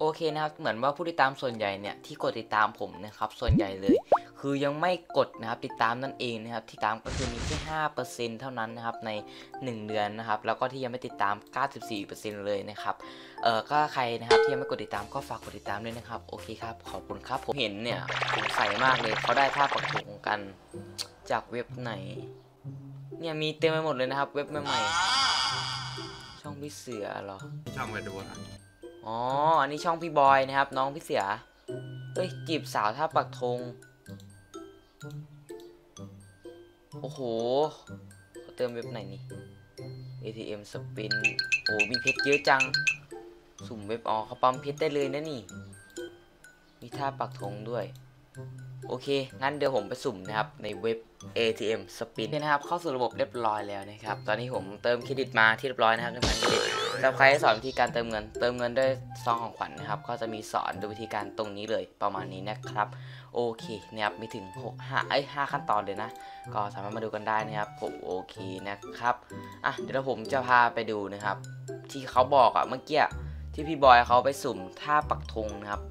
โอเคนะครับเหมือนว่าผู้ติดตามส่วนใหญ่เนี่ยที่กดติดตามผมนะครับส่วนใหญ่เลย คือยังไม่กดนะครับติดตามนั่นเองนะครับที่ตามก็คือมีแค่ห้าเปอร์เซ็นเท่านั้นนะครับใน 1 เดือนนะครับแล้วก็ที่ยังไม่ติดตาม 94%เลยนะครับเออก็ใครนะครับที่ยังไม่กดติดตามก็ฝากกดติดตามด้วยนะครับโอเคครับขอบคุณครับผมเห็นเนี่ยสงสัยมากเลยเขาได้ท่าปักธงกันจากเว็บไหนเนี่ยมีเต็มไปหมดเลยนะครับเว็บใหม่ๆช่องพี่เสือหรอช่องมาดูครับ อ๋อ อันนี้ช่องพี่บอยนะครับ น้องพี่เสือเอ้ยจีบสาวท่าปักธง โอ้โหเขาเติมเว็บไหนนี่ ATM สปิน โอ้มีเพชรเยอะจัง สุ่มเว็บอ๋อเขาปั๊มเพชรได้เลยนะนี่ มีท่าปักธงด้วย โอเค งั้นเดี๋ยวผมไปสุ่มนะครับ ในเว็บ ATM Spin เนี่ยนะครับ เข้าสู่ระบบเรียบร้อยแล้วนะครับ ตอนนี้ผมเติมเครดิตมาที่เรียบร้อยนะครับเงินพันเครดิตสำหรับใครที่สอนวิธีการเติมเงิน เติมเงินด้วยซองของขวัญนะครับ ก็จะมีสอนดูวิธีการตรงนี้เลยประมาณนี้นะครับ โอเคนะครับ มีถึง6 5ไอ้ย5ขั้นตอนเลยนะ ก็สามารถมาดูกันได้นะครับ ผมโอเคนะครับ อะ เดี๋ยวผมจะพาไปดูนะครับ ที่เขาบอกอะเมื่อกี้ที่พี่บอยเขาไปสุ่มท่าปักธงนะครับ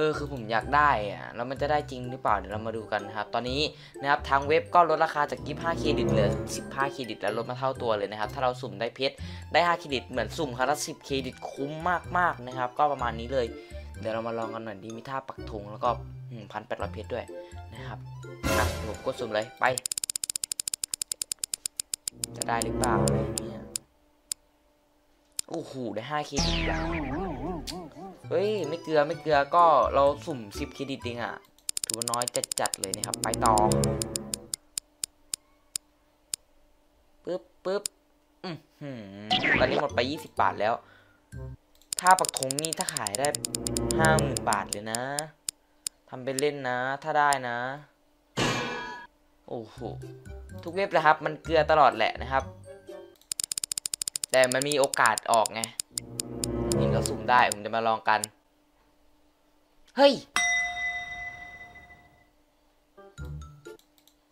ออคือผมอยากได้อะแล้วมันจะได้จริงหรือเปล่าเดี๋ยวเรามาดูกันนะครับ ตอนนี้นะครับทางเว็บก็ลดราคาจาก 25 เครดิตเหลือ 15 เครดิตแล้วลดมาเท่าตัวเลยนะครับ ถ้าเราสุ่มได้เพชรได้ 5 เครดิตเหมือนสุ่มครั้งละ10เครดิตคุ้มมากๆนะครับ ก็ประมาณนี้เลย เดี๋ยวเรามาลองกันหน่อยดีมีท่าปักธงแล้วก็พันแปดร้อยเพชรด้วยนะครับอะผมกดสุ่มเลยไป จะได้หรือเปล่า โอ้โหได้5เครดิตแล้วเฮ้ย ไม่เกลือไม่เกลือก็เราสุ่ม10เครดิตเองอะถือว่าน้อยจัดๆเลยนะครับ ไปต่อปึ๊บปึ๊บอือหือตอนนี้หมดไป20บาทแล้ว ถ้าปักธงนี่ถ้าขายได้ห้าหมื่นบาทเลยนะทำเป็นเล่นนะ ถ้าได้นะ โอ้โห ทุกเว็บนะครับ มันเกลือตลอดแหละนะครับ แต่มันมีโอกาสออกไงนี่ก็สุ่มได้ ผมจะมาลองกัน เฮ้ย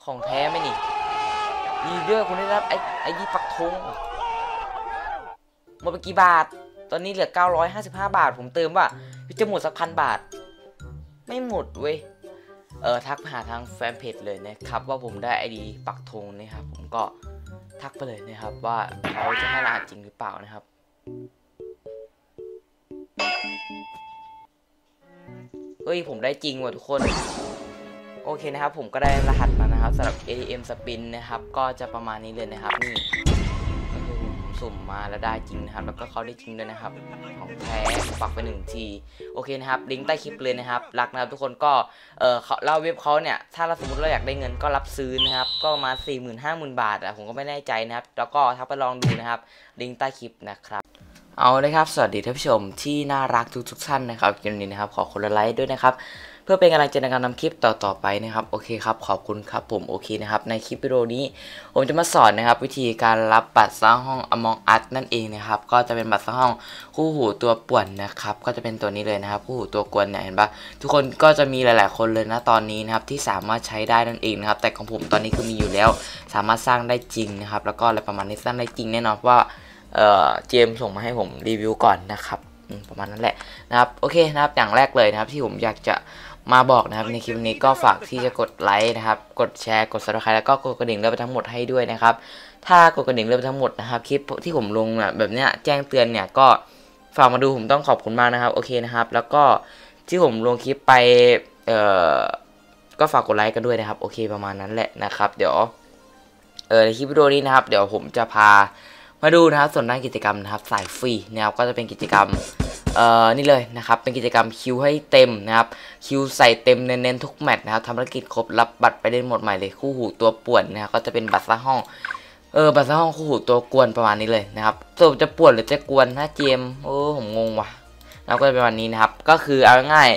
ของแท้ไหมนี่ดีเด้อคนได้รับไอ้ไอ้ยี่ปักธงหมดไปกี่บาท ตอนนี้เหลือ 955 บาท ผมเติมว่าจะหมดสักพันบาท ไม่หมดเว้ย เออทักหาทางแฟนเพจเลยนะครับ ว่าผมได้ไอดีปักธงนะครับผมก็ ทักไปเลยนะครับว่าเขาจะให้รหัสจริงหรือเปล่านะครับ เฮ้ย ผมได้จริงว่ะทุกคน โอเคนะครับ ผมก็ได้รหัสมานะครับสำหรับ ATM Spin นะครับ ก็จะประมาณนี้เลยนะครับนี่ สุ่มมาแล้วได้จริงนะครับ แล้วก็เขาได้จริงด้วยนะครับ ของแท้ปักไปหนึ่งที โอเคนะครับ ลิงก์ใต้คลิปเลยนะครับ รักนะครับทุกคนก็ เออเขาเล่าเว็บเขาเนี่ย ถ้าเราสมมติเราอยากได้เงินก็รับซื้อนะครับ ก็ประมาณ4 0 0 0 0 5 0,000บาทอะผมก็ไม่แน่ใจนะครับ แล้วก็ทักไปลองดูนะครับ ลิงก์ใต้คลิปนะครับเอาเลยครับ สวัสดีท่านผู้ชมที่น่ารักทุกทุกๆท่านนะครับคลิปนี้นะครับ ขอคนละไลค์ด้วยนะครับ เพื่อเป็นกำลังใจในการทำคลิปต่อๆไปนะครับโอเคครับขอบคุณครับผมโอเคนะครับในคลิปวิดีโอนี้ ผมจะมาสอนนะครับ วิธีการรับบัตรสร้างห้อง Among Us นั่นเองนะครับก็จะเป็นบัตรสร้างห้องคู่หูตัวป่วนนะครับก็จะเป็นตัวนี้เลยนะครับคู่หูตัวกวนเนี่ยเห็นปะทุกคนก็จะมีหลาย ๆ คนเลยนะตอนนี้นะครับที่สามารถใช้ได้นั่นเองนะครับแต่ของผมตอนนี้คือมีอยู่แล้ว สามารถสร้างได้จริงนะครับแล้วก็อะไรประมาณนี้สร้างได้จริงแน่นอนเพราะว่าเอ่อเจมส่งมาให้ผมรีวิวก่อนนะครับประมาณนั้นแหละนะครับโอเคนะครับอย่างแรกเลยนะครับที่ผมอยากจะ มาบอกนะครับในคลิปนี้ก็ฝากที่จะกดไลค์นะครับ กดแชร์กด subscribe แล้วก็กดกระดิ่งเลื่อนไปทั้งหมดให้ด้วยนะครับ ถ้ากดกระดิ่งเลื่อนไปทั้งหมดนะครับคลิปที่ผมลงแบบเนี้ยแจ้งเตือนเนี่ยก็ฝากมาดูผมต้องขอบคุณมากนะครับโอเคนะครับ แล้วก็ที่ผมลงคลิปไปเอ่อก็ฝากกดไลค์กันด้วยนะครับ โอเคประมาณนั้นแหละนะครับ เดี๋ยวเออในคลิปวิดีโอนี้นะครับ เดี๋ยวผมจะพามาดูนะครับส่วนด้านกิจกรรมนะครับสายฟรีนะครับก็จะเป็นกิจกรรม นี่เลยนะครับเป็นกิจกรรมคิวให้เต็มนะครับคิวใส่เต็มเน้นๆทุกแมตช์นะครับทำภารกิจครบรับบัตรไปเล่นหมดใหม่เลยคู่หูตัวป่วนนะครับก็จะเป็นบัตรสร้างห้องเออบัตรสร้างห้องคู่หูตัวกวนประมาณนี้เลยนะครับสรุปจะป่วนหรือจะกวนถ้าเจมโอ้ผมงงว่ะแล้วก็จะเป็นวันนี้นะครับ ก็คือเอาง่าย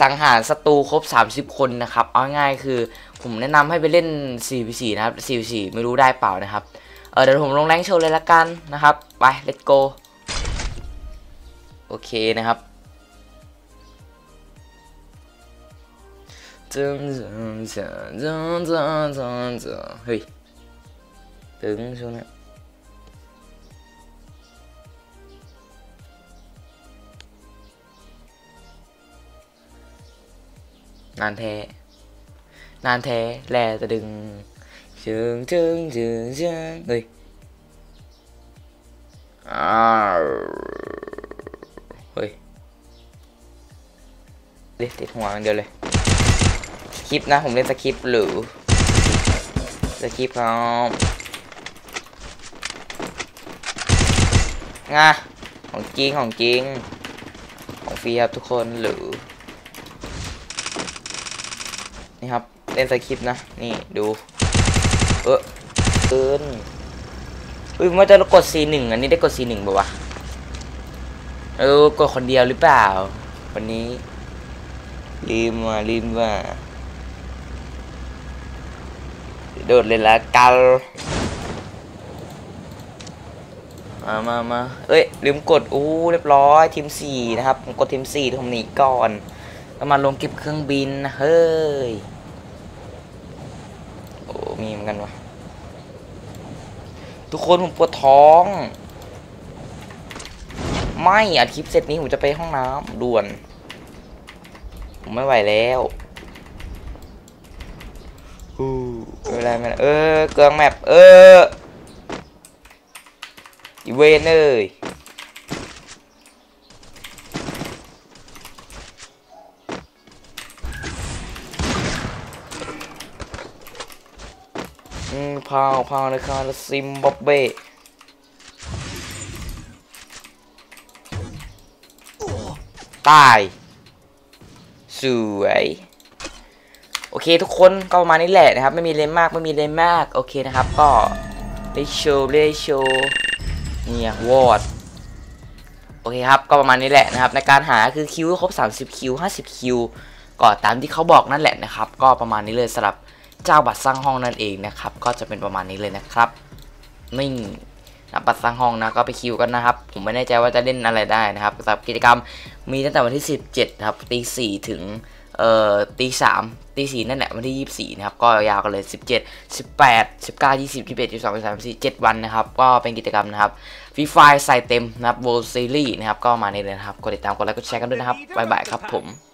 สังหารศัตรูครบ 30 คนนะครับ เอาง่ายคือผมแนะนำให้ไปเล่น 4v4 นะครับ 4v4 ไม่รู้ได้เปล่านะครับ เออเดี๋ยวผมลงแรงโชว์เลยละกันนะครับ ไป let's go โอ โอเคนะครับจึงจึงจึงจึงจึงจึงตึงเฮ้ยตึงช่วงนี้นานแท้นานแท้แลจะดึงจึงจึงจึงจึงเฮ้ยอ้าว เฮ้ยเด็ดติดหัวอย่างเดียวเลยคริปนะ ผมเล่นสคริปหรือสคริปครับงาของจริงของจริง ของฟรีครับทุกคนหรือ นี่ครับ เล่นสคริปนะ นี่ดู เออเกินเฮ้ยมันจะกด C1 อันนี้ได้กด C1 ป่าวะ เออกดคนเดียวหรือเปล่า วันนี้ลืมว่าลืมว่า โดดเลยละกันมามามาเอ้ย ลืมกด อู้ เรียบร้อย ทีมสี่นะครับ กดทีมสี่ผมหนีก่อนแล้วมาลงก็บเครื่องบินนะเฮ้ย โอ้ มีเหมือนกันวะทุกคนผมปวดท้อง ไม่อัดคลิปเสร็จนี้ผมจะไปห้องน้ำด่วน ผมไม่ไหวแล้วฮู้ไม่เป็นไรไม่เป็นไรเออเกลืองแมปเอออีเวนเอ้ยอืมพาวพาวในคาร์ซิมบับเบ ตาย สวย โอเคทุกคนก็ประมาณนี้แหละนะครับ ไม่มีเลนมากไม่มีเลนมาก โอเคนะครับ ก็ได้โชว์ได้โชว์เนี่ยวอดโอเคครับ ก็ประมาณนี้แหละนะครับ ในการหาคือคิวครบ 30 คิว 50 คิว ก็ตามที่เขาบอกนั่นแหละนะครับ ก็ประมาณนี้เลยสำหรับเจ้าบัตรสร้างห้องนั่นเองนะครับ ก็จะเป็นประมาณนี้เลยนะครับนี่ นะบัตรสร้างห้องนะก็ไปคิวกันนะครับ ผมไม่แน่ใจว่าจะเล่นอะไรได้นะครับสำหรับกิจกรรมมีตั้งแต่วันที่ 17ครับตีสี่ถึงเอ่อตีสามตีสี่นั่นแหละวันที่ 24 นะครับ ก็ยาวกันเลย 17 18 19 20 21 22 23 24 7 วันนะครับ ก็เป็นกิจกรรมนะครับฟรีไฟใส่เต็มนะครับ World Series นะครับ ก็มาในเลยนะครับ กดติดตามกดไลค์กดแชร์กันด้วยนะครับ บ๊ายบายครับผม